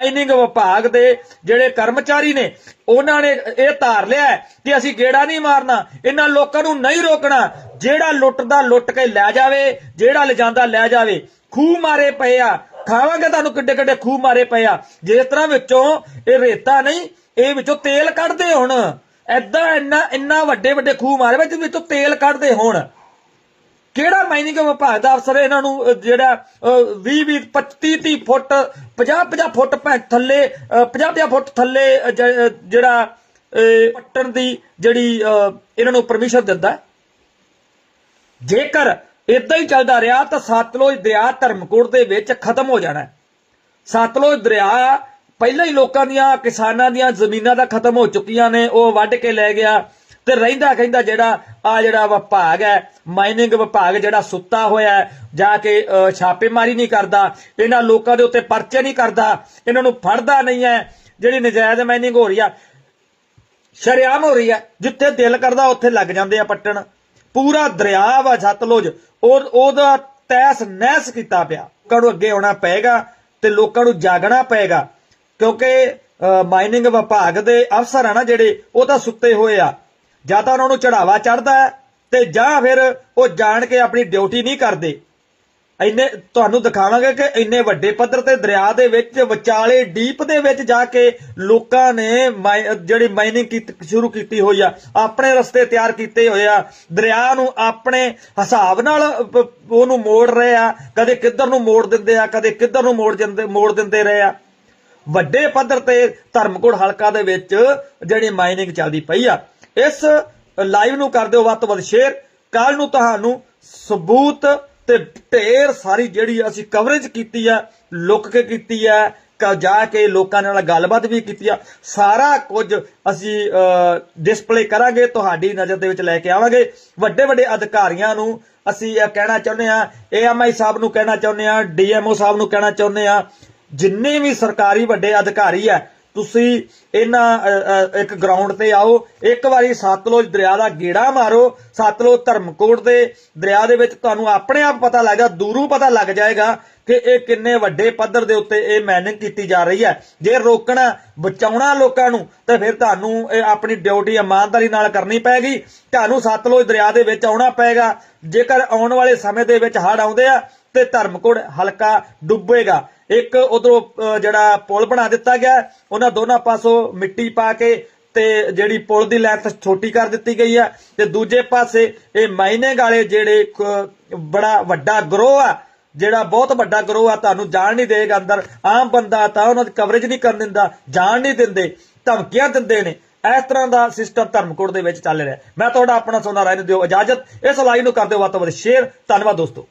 Mining ਵਿਭਾਗ ਦੇ ਜਿਹੜੇ ਕਰਮਚਾਰੀ ਨੇ, ਉਹਨਾਂ ਨੇ ਇਹ ਧਾਰ ਲਿਆ ਕਿ ਅਸੀਂ ਗੇੜਾ ਨਹੀਂ ਮਾਰਨਾ, ਇਹਨਾਂ ਲੋਕਾਂ ਨੂੰ ਨਹੀਂ ਰੋਕਣਾ। ਜਿਹੜਾ ਲੁੱਟਦਾ ਲੁੱਟ ਕੇ ਲੈ ਜਾਵੇ, ਜਿਹੜਾ ਲਿਜਾਂਦਾ ਲੈ ਜਾਵੇ, ਖੂਹ ਮਾਰੇ ਪਏ ਆ। ਖਾਵਾਂਗੇ ਤੁਹਾਨੂੰ ਕਿੱਡੇ ਕਿੱਡੇ ਖੂਹ ਮਾਰੇ ਪਏ ਆ। ਜਿਸ ਤਰ੍ਹਾਂ ਵਿੱਚੋਂ ਇਹ ਰੇਤਾ ਨਹੀਂ, ਇਹ ਵਿੱਚੋਂ ਤੇਲ ਕੱਢਦੇ ਹੁਣ। ਐਦਾਂ ਇੰਨਾ ਇੰਨਾ ਵੱਡੇ ਵੱਡੇ ਖੂਹ ਮਾਰੇ ਵਿੱਚ ਵਿੱਚੋਂ ਤੇਲ ਕੱਢਦੇ ਹੁਣ। ਕਿਹੜਾ ਮਾਈਨਿੰਗ ਵਿਭਾਗ ਦਾ ਅਫਸਰ ਇਹਨਾਂ ਨੂੰ ਜਿਹੜਾ 20 20 25 30 ਫੁੱਟ 50 50 ਫੁੱਟ ਥੱਲੇ 50 50 ਫੁੱਟ ਥੱਲੇ ਜਿਹੜਾ ਪੱਟਣ ਦੀ ਜਿਹੜੀ ਇਹਨਾਂ ਨੂੰ ਪਰਮਿਸ਼ਨ ਦਿੰਦਾ ਜੇਕਰ ਇਦਾਂ ਹੀ ਚੱਲਦਾ ਰਿਹਾ, ਤਾਂ ਸਤਲੁਜ ਦਰਿਆ ਧਰਮਕੋਟ ਦੇ ਵਿੱਚ ਖਤਮ ਹੋ ਜਾਣਾ ਸਤਲੁਜ ਦਰਿਆ ਪਹਿਲਾਂ ਹੀ ਲੋਕਾਂ ਦੀਆਂ, ਕਿਸਾਨਾਂ ਦੀਆਂ ਜ਼ਮੀਨਾਂ ਦਾ ਖਤਮ ਹੋ ਚੁੱਕੀਆਂ ਨੇ, ਉਹ ਵੱਢ ਕੇ ਲੈ ਗਿਆ। ਤੇ ਰਹਿੰਦਾ ਕਹਿੰਦਾ ਜਿਹੜਾ ਆ ਜਿਹੜਾ ਵਿਭਾਗ ਹੈ ਮਾਈਨਿੰਗ ਵਿਭਾਗ ਜਿਹੜਾ ਸੁੱਤਾ ਹੋਇਆ ਹੈ, ਜਾ ਕੇ ਛਾਪੇਮਾਰੀ ਨਹੀਂ ਕਰਦਾ, ਇਹਨਾਂ ਲੋਕਾਂ ਦੇ ਉੱਤੇ ਪਰਚੇ ਨਹੀਂ ਕਰਦਾ, ਇਹਨਾਂ ਨੂੰ ਫੜਦਾ ਨਹੀਂ ਹੈ, ਜਿਹੜੀ ਨਜਾਇਜ਼ ਮਾਈਨਿੰਗ ਹੋ ਰਹੀ ਆ, ਸ਼ਰਿਆਮ ਹੋ ਰਹੀ ਹੈ, ਜਿੱਥੇ ਦਿਲ ਕਰਦਾ ਉੱਥੇ ਲੱਗ ਜਾਂਦੇ ਆ ਪੱਟਣ। ਪੂਰਾ ਦਰਿਆ ਵਾ ਸਤਲੁਜ, ਉਹ, ਉਹਦਾ ਤੈਸ ਨਹਿਸ ਕੀਤਾ ਪਿਆ। ਲੋਕਾਂ ਨੂੰ ਅੱਗੇ ਆਉਣਾ ਪਏਗਾ ਤੇ ਲੋਕਾਂ ਨੂੰ ਜਾਗਣਾ ਪਏਗਾ, ਕਿਉਂਕਿ ਮਾਈਨਿੰਗ ਵਿਭਾਗ ਦੇ ਅਫਸਰ ਆ ਨਾ ਜਿਹੜੇ, ਉਹ ਤਾਂ ਸੁੱਤੇ ਹੋਏ ਆ। ਜਾਂ ਤਾਂ ਉਹਨਾਂ ਨੂੰ ਚੜਾਵਾ ਚੜਦਾ ਹੈ ਤੇ ਜਾਂ ਫਿਰ ਉਹ ਜਾਣ ਕੇ ਆਪਣੀ ਡਿਊਟੀ ਨਹੀਂ ਕਰਦੇ। ਇੰਨੇ ਤੁਹਾਨੂੰ ਦਿਖਾਵਾਂਗੇ ਕਿ ਇੰਨੇ ਵੱਡੇ ਪੱਧਰ ਤੇ ਦਰਿਆ ਦੇ ਵਿੱਚ, ਵਿਚਾਲੇ ਡੀਪ ਦੇ ਵਿੱਚ ਜਾ ਕੇ ਲੋਕਾਂ ਨੇ ਮਾਈ- ਜਿਹੜੀ ਮਾਈਨਿੰਗ ਕੀਤੀ ਸ਼ੁਰੂ ਕੀਤੀ ਹੋਈ ਆ, ਆਪਣੇ ਰਸਤੇ ਤਿਆਰ ਕੀਤੇ ਹੋਏ ਆ। ਦਰਿਆ ਨੂੰ ਆਪਣੇ ਹਿਸਾਬ ਨਾਲ ਉਹਨੂੰ ਮੋੜ ਰਹੇ ਆ, ਕਦੇ ਕਿੱਧਰ ਨੂੰ ਮੋੜ ਦਿੰਦੇ ਆ, ਕਦੇ ਕਿੱਧਰ ਨੂੰ ਮੋੜ ਜਾਂਦੇ, ਮੋੜ ਦਿੰਦੇ ਰਹੇ ਆ। ਵੱਡੇ ਪੱਧਰ ਤੇ ਧਰਮਕੋਟ ਹਲਕਾ ਦੇ ਵਿੱਚ ਜਿਹੜੀ ਮਾਈਨਿੰਗ ਚੱਲਦੀ ਪਈ ਆ। ਇਸ ਲਾਈਵ ਨੂੰ ਕਰ ਦਿਓ ਵੱਧ ਤੋਂ ਵੱਧ ਸ਼ੇਅਰ ਕੱਲ ਨੂੰ ਤੁਹਾਨੂੰ ਸਬੂਤ ਤੇ ਢੇਰ ਸਾਰੀ ਜਿਹੜੀ ਅਸੀਂ ਕਵਰੇਜ ਕੀਤੀ ਆ, ਲੁੱਕ ਕੇ ਕੀਤੀ ਆ, ਕ- ਜਾ ਕੇ ਲੋਕਾਂ ਨਾਲ ਗੱਲਬਾਤ ਵੀ ਕੀਤੀ ਆ। ਸਾਰਾ ਕੁਝ ਅਸੀਂ ਡਿਸਪਲੇ ਕਰਾਂਗੇ, ਤੁਹਾਡੀ ਨਜ਼ਰ ਦੇ ਵਿੱਚ ਲੈ ਕੇ ਆਵਾਂਗੇ। ਵੱਡੇ ਵੱਡੇ ਅਧਿਕਾਰੀਆਂ ਨੂੰ ਅਸੀਂ ਇਹ ਕਹਿਣਾ ਚਾਹੁੰਦੇ ਆ ਏਐਮਆਈ ਸਾਹਿਬ ਨੂੰ ਕਹਿਣਾ ਚਾਹੁੰਦੇ ਆ ਡੀਐਮਓ ਸਾਹਿਬ ਨੂੰ ਕਹਿਣਾ ਚਾਹੁੰਦੇ ਆ ਜਿੰਨੇ ਵੀ ਸਰਕਾਰੀ ਵੱਡੇ ਅਧਿਕਾਰੀ ਆ ਤੁਸੀਂ ਇਹਨਾਂ ਇੱਕ ਗਰਾਊਂਡ ਤੇ ਆਓ, ਇੱਕ ਵਾਰੀ ਸਤਲੁਜ ਦਰਿਆ ਦਾ ਗੇੜਾ ਮਾਰੋ, ਸਤਲੁਜ ਧਰਮਕੋਟ ਦੇ ਦਰਿਆ ਦੇ ਵਿੱਚ ਤੁਹਾਨੂੰ ਆਪਣੇ ਆਪ ਪਤਾ ਲੱਗ ਜਾ ਦੂਰੋਂ ਪਤਾ ਲੱਗ ਜਾਏਗਾ ਕਿ ਇਹ ਕਿੰਨੇ ਵੱਡੇ ਪੱਧਰ ਦੇ ਉੱਤੇ ਇਹ ਮੈਨਿੰਗ ਕੀਤੀ ਜਾ ਰਹੀ ਹੈ। ਜੇ ਰੋਕਣਾ, ਬਚਾਉਣਾ ਲੋਕਾਂ ਨੂੰ, ਤੇ ਫਿਰ ਤੁਹਾਨੂੰ ਇਹ ਆਪਣੀ ਡਿਊਟੀ ਇਮਾਨਦਾਰੀ ਨਾਲ ਕਰਨੀ ਪੈਗੀ। ਤੁਹਾਨੂੰ ਸਤਲੁਜ ਦਰਿਆ ਦੇ ਵਿੱਚ ਆਉਣਾ ਪਏਗਾ। ਜੇਕਰ ਆਉਣ ਵਾਲੇ ਸਮੇਂ ਦੇ ਵਿੱਚ ਹੜ੍ਹ ਆਉਂਦੇ ਆ ਤੇ ਧਰਮਕੋਟ ਹਲਕਾ ਡੁੱਬੇਗਾ। ਇੱਕ ਉਧਰੋਂ ਜਿਹੜਾ ਪੁਲ ਬਣਾ ਦਿੱਤਾ ਗਿਆ, ਉਹਨਾਂ ਦੋਨਾਂ ਪਾਸੋਂ ਮਿੱਟੀ ਪਾ ਕੇ ਤੇ ਜਿਹੜੀ ਪੁਲ ਦੀ ਲੈਂਥ ਛੋਟੀ ਕਰ ਦਿੱਤੀ ਗਈ ਹੈ। ਤੇ ਦੂਜੇ ਪਾਸੇ ਇਹ ਮਾਈਨਿੰਗ ਵਾਲੇ ਜਿਹੜੇ ਬੜਾ ਵੱਡਾ ਗਰੋਹ ਆ, ਜਿਹੜਾ ਬਹੁਤ ਵੱਡਾ ਗਰੋਹ ਆ, ਤੁਹਾਨੂੰ ਜਾਣ ਨਹੀਂ ਦੇਗਾ ਅੰਦਰ। ਆਮ ਬੰਦਾ ਤਾਂ ਉਹਨਾਂ ਦੀ ਕਵਰੇਜ ਨਹੀਂ ਕਰਨ ਦਿੰਦਾ, ਜਾਣ ਨਹੀਂ ਦਿੰਦੇ, ਧਮਕੀਆਂ ਦਿੰਦੇ ਨੇ। ਇਸ ਤਰ੍ਹਾਂ ਦਾ ਸਿਸਟਮ ਧਰਮਕੋਟ ਦੇ ਵਿੱਚ ਚੱਲ ਰਿਹਾ ਮੈਂ ਤੁਹਾਡਾ ਆਪਣਾ ਸੋਨਾ ਰਾਏ ਨੂੰ ਦਿਓ ਇਜਾਜ਼ਤ। ਇਸ ਲਾਈਵ ਨੂੰ ਕਰ ਦਿਓ ਵੱਧ ਤੋਂ ਵੱਧ ਸ਼ੇਅਰ ਧੰਨਵਾਦ ਦੋਸਤੋ।